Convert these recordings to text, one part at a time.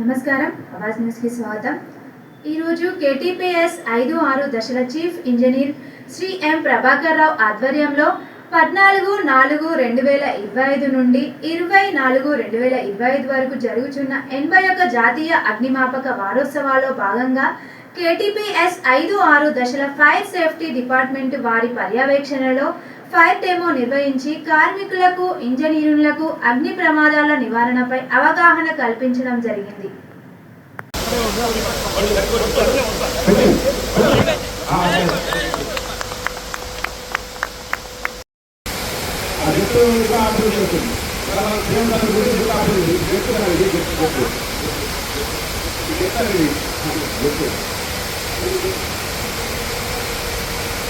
నమస్కారం. అవాజ్ న్యూస్కి స్వాగతం. ఈరోజు కేటీపీఎస్ ఐదు ఆరు దశల chief engineer Shri M Prabhakar Rao ఆధ్వర్యంలో పద్నాలుగు నాలుగు రెండు వేల ఇరవై ఐదు నుండి ఇరవై నాలుగు రెండు వేల ఇరవై ఐదు వరకు జరుగుతున్న ఎనభై ఒక్క జాతీయ అగ్నిమాపక వారోత్సవాల్లో భాగంగా కేటీపీఎస్ ఐదు ఆరు దశల ఫైర్ సేఫ్టీ డిపార్ట్మెంట్ వారి పర్యవేక్షణలో ఫైర్ డెమో నిర్వహించి కార్మికులకు ఇంజనీరులకు అగ్ని ప్రమాదాల నివారణపై అవగాహన కల్పించడం జరిగింది.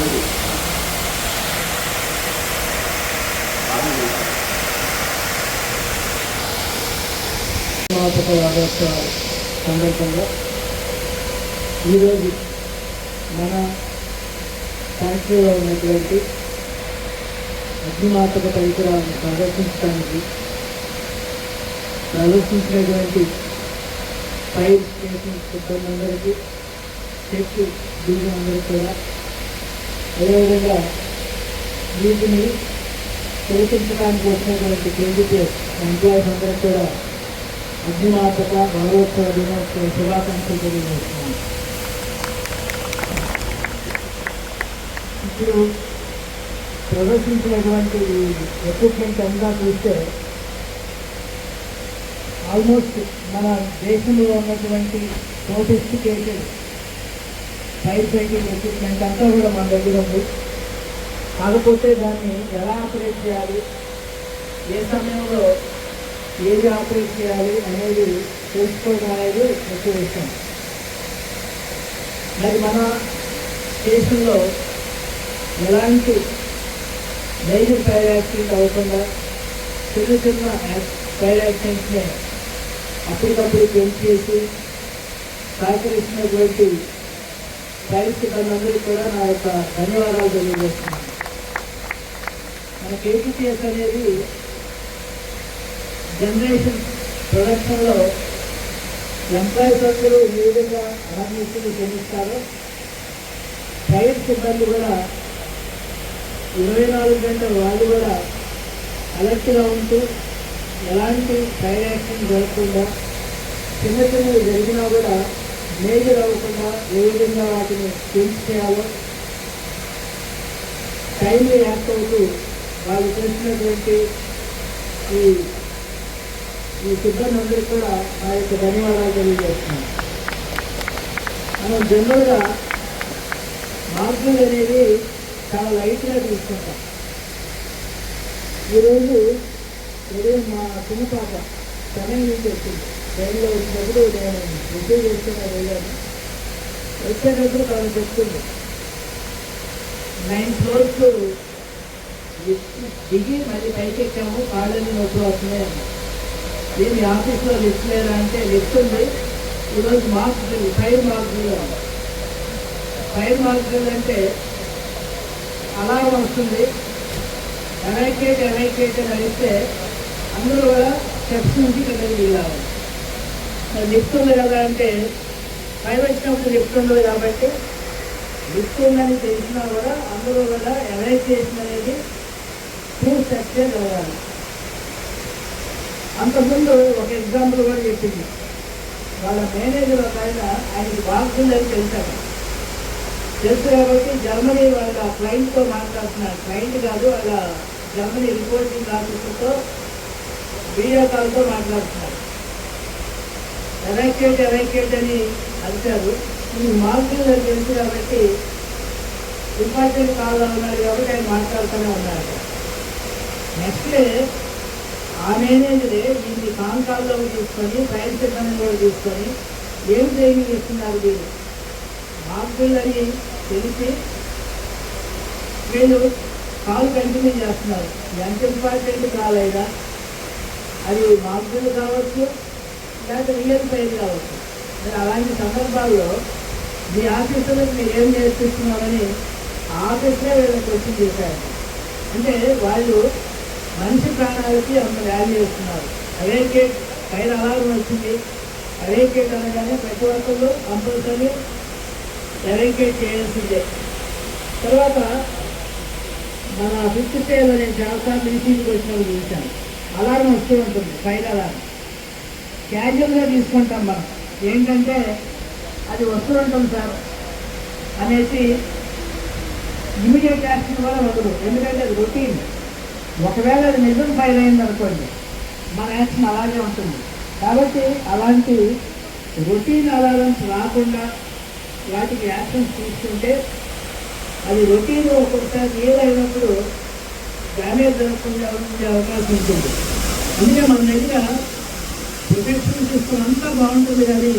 చెప్పు వారోత్సవ సందర్భంగా ఈరోజు మన ఫ్యాక్టరీలో ఉన్నటువంటి అగ్నిమాపక పరికరాలను ప్రదర్శించడానికి ప్రదర్శించినటువంటి ఫైర్ స్టేషన్ సిబ్బంది చెక్ డీజీ అందరికీ కూడా అదేవిధంగా వీటిని ప్రదర్శించడానికి వచ్చినటువంటి కేంద్రీయ ఎంప్లాయీస్ అందరికీ కూడా అగ్నిమాపక గౌరవోత్సవ దినోత్సవ శుభాకాంక్షలు తెలియజేస్తున్నాను. ఇప్పుడు ప్రదర్శించినటువంటి ఎక్విప్మెంట్ అంతా చూస్తే ఆల్మోస్ట్ మన దేశంలో ఉన్నటువంటి సోఫిస్టికేటెడ్ ఫైర్ ఫైటింగ్ ఎక్విప్మెంట్ అంతా కూడా మన దగ్గర ఉంది. కాకపోతే దాన్ని ఎలా ఆపరేట్ చేయాలి? ఏ సమయంలో ఏది ఆపరేట్ చేయాలి అనేది తెలుసుకోవడం అనేది ముఖ్య విషయం మరి మన దేశంలో ఎలాంటి డైలీ ఫైర్ యాక్సిడెంట్ అవ్వకుండా చిన్న చిన్న ఫైర్ యాక్సిడెంట్స్ని అప్పటికప్పుడు పెంచేసి సహకరిస్తున్నటువంటి ఫైర్ సిబ్బంది కూడా నా యొక్క ధన్యవాదాలు తెలియజేస్తున్నాను మన కేటీపీఎస్ అనేది జనరేషన్ ప్రొడక్షన్లో ఎంప్లాయీస్ అందరూ ఏ విధంగా అనామీసులు చెల్లిస్తారో ప్రైవేట్ సిబ్బంది కూడా ఇరవై నాలుగు గంటలు వాళ్ళు కూడా అలర్ట్గా ఉంటూ ఎలాంటి సైడ్ యాక్షన్ జరగకుండా చిన్న చిన్నవి జరిగినా కూడా మేజర్ అవ్వకుండా ఏ విధంగా వాటిని చేంజ్ చేయాలో యాక్ట్ అవుతూ వాళ్ళు చేసినటువంటి ఈ ఈ సిబ్బంది అందరికీ కూడా నా యొక్క ధన్యవాదాలు తెలియజేస్తున్నాను. మనం జనరల్గా మార్పులు అనేది చాలా లైట్గా తీసుకుంటాం. ఈరోజు ఉదయం మా చిన్న పాప చెన్నై నుంచి వచ్చింది. ట్రైన్లో వచ్చినప్పుడు నేను రిసీవ్ చేసుకుని వెళ్ళాను వచ్చేటప్పుడు తను చెప్తుంది నైన్ ఫ్లోర్స్ దిగి మళ్ళీ పైకి ఎక్కాము కాళ్ళని నొప్పి వస్తున్నాయి అన్నారు దీని ఆఫీస్లో లిఫ్ట్ లేదా అంటే లిఫ్ట్ ఉంది. ఈరోజు marks drill fire mark drill fire mark drill అంటే అలారం వస్తుంది. ఎలైకేట్ ఎలైకేట్ అని అడిగితే అందరూ కూడా స్టెప్స్ నుంచి కిందకి వెళ్ళాలి చెప్తుంది లిఫ్ట్ కదా అంటే ఫైర్ వచ్చినప్పుడు లిఫ్ట్ కాబట్టి లిఫ్ట్ తెలిసినా కూడా అందరూ కూడా ఎలైకేషన్ అనేది టూ స్టెప్సే జరగాలి. అంతకుముందు ఒక ఎగ్జాంపుల్ కూడా చెప్పింది. వాళ్ళ మేనేజర్ ఒక ఆయన ఆయనకి బాగుందని తెలిసాడు. తెలుసు కాబట్టి జర్మనీ వాళ్ళ క్లయింట్తో మాట్లాడుతున్నారు. క్లయింట్ కాదు వాళ్ళ జర్మనీ రిపోర్టింగ్ ఆఫీసర్తో వీడియో కాల్తో మాట్లాడుతున్నారు. ఎలైకేట్ ఎలైకేట్ అని అంటారు. ఈ మార్కులు తెలుసు కాబట్టి ఇంపార్టెంట్ కాల్ ఉన్నారు కాబట్టి ఆయన మాట్లాడుతూనే ఉన్నారు. నెక్స్ట్ ఆ మేనేజరే దీన్ని కాంకాల్లో తీసుకొని ఫైర్ సిబ్బందిలో తీసుకొని ఏం ట్రైనింగ్ ఇస్తున్నారు వీళ్ళు? మాకు తెలిసి వీళ్ళు కాల్ కంటిన్యూ చేస్తున్నారు. ఎంత ఇంపార్టెంట్ కాలేదా అది మాకు కావచ్చు లేకపోతే రియల్ ఫైర్ కావచ్చు మరి అలాంటి సందర్భాల్లో మీ ఆఫీసులకు మీరు ఏం నేర్పిస్తున్నారని ఆఫీస్లో వీళ్ళకి క్వశ్చన్ చేశారు. అంటే వాళ్ళు మనిషి ప్రాణాలకి అంత వాల్యూ ఇస్తున్నారు. అవేకేట్ పైన అలారం వచ్చింది. అవేకేట్ అనగానే ప్రతి ఒక్కళ్ళు కంపల్సరీ ఎవేకేట్ చేయాల్సిందే. తర్వాత మన ఫిఫ్త్ స్టేలో నేను జాబితా మీటింగ్కి వచ్చినప్పుడు చూశాను. అలారం వస్తూ ఉంటుంది ఫైర్ అలారం క్యాజువల్గా తీసుకుంటాం మనం. ఏంటంటే అది వస్తుంటాం సార్ అనేసి ఇమీడియట్ యాక్షన్ కూడా వదలు ఎందుకంటే అది రొటీన్. ఒకవేళ అది నిజం ఫైల్ అయింది అనుకోండి మన యాక్షన్ అలాగే ఉంటుంది. కాబట్టి అలాంటి రొటీన్ అలారమ్స్ రాకుండా వాటికి యాక్షన్స్ తీసుకుంటే అది రొటీన్ ఒక్కొక్కసారి ఏదైనప్పుడు డ్యామేజ్ జరగకుండా ఉండే అవకాశం ఉంటుంది. అందుకే మన దగ్గర ప్రొటెక్షన్ సిస్టమ్ అంతా బాగుంటుంది కానీ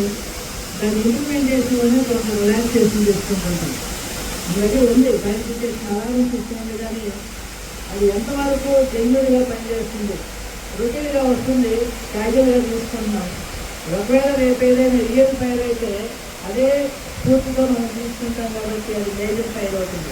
దాని ఇంప్లిమెంటేషన్లోనే కొంత రిలాక్సేషన్ తీసుకుంటుంటాం అలాగే ఉంది సైంటిఫికేషన్ అలారం సిస్టమ్ ఉంది కానీ అది ఎంతవరకు జెన్యున్గా పనిచేస్తుంది? రొటీన్గా వస్తుంది క్యాజువల్గా తీసుకుంటున్నాం ఒకవేళ రేపు ఏదైనా రియల్ ఫైర్ అయితే అదే స్ఫూర్తితో మనం తీసుకుంటాం కాబట్టి అది మేజర్ ఫైర్ అవుతుంది.